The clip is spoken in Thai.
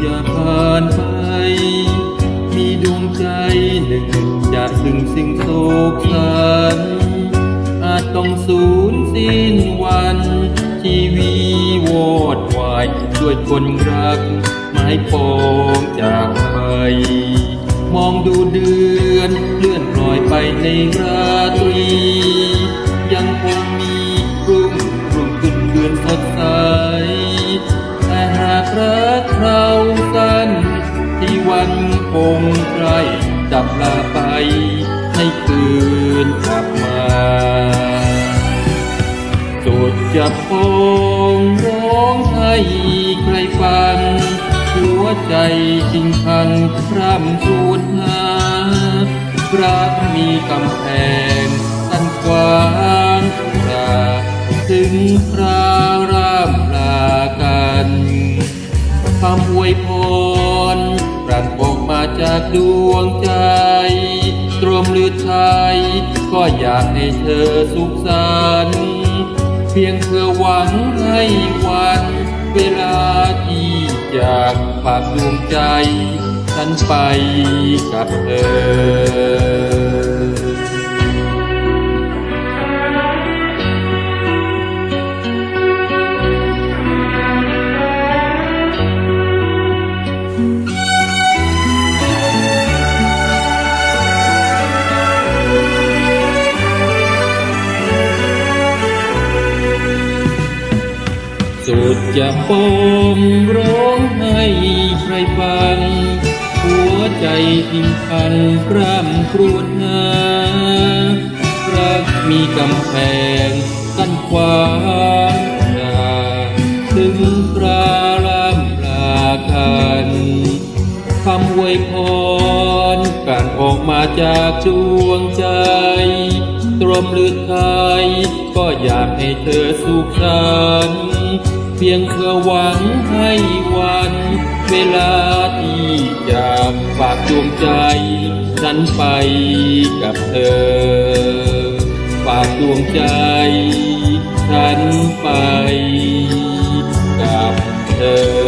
อย่าผ่านไป มีดวงใจหนึ่งจะถึงสิ่งโศกสันอาจต้องสูญสิ้นวัน ชีวีวอดวายด้วยคนรัก ไม้ปองจากไป มองดูเดือนเลื่อนลอยไปในราตรี งใกล้ดับลาไป ให้คืนกลับมาสุดจะพงร้องให้ใครฟัง หัวใจจริงพันคร่ำสูญหารักมีกำแพงตันกว้างราถึงคราร่ำลากันคำอวยพรปรันออกมา จากดวงใจ ตรมหรือไทย ก็อยากให้เธอสุขสันต์เพียงเธอหวังให้วัน เวลาที่จากฝากดวงใจ ฉันไปกับเธอ สุดจะปมร้องให้ใครฟัง หัวใจพิมพันกร่ำครวญหารักมีกำแพงกั้นขวางนาถึงคราลำลากันคำอวยพรการออกมาจากดวงใจ ตรมหรือไทย ก็อยากให้เธอสุขสันเพียงเพื่อหวังให้วัน เวลาที่จากฝากดวงใจ ฉันไปกับเธอ ฝากดวงใจ ฉันไปกับเธอ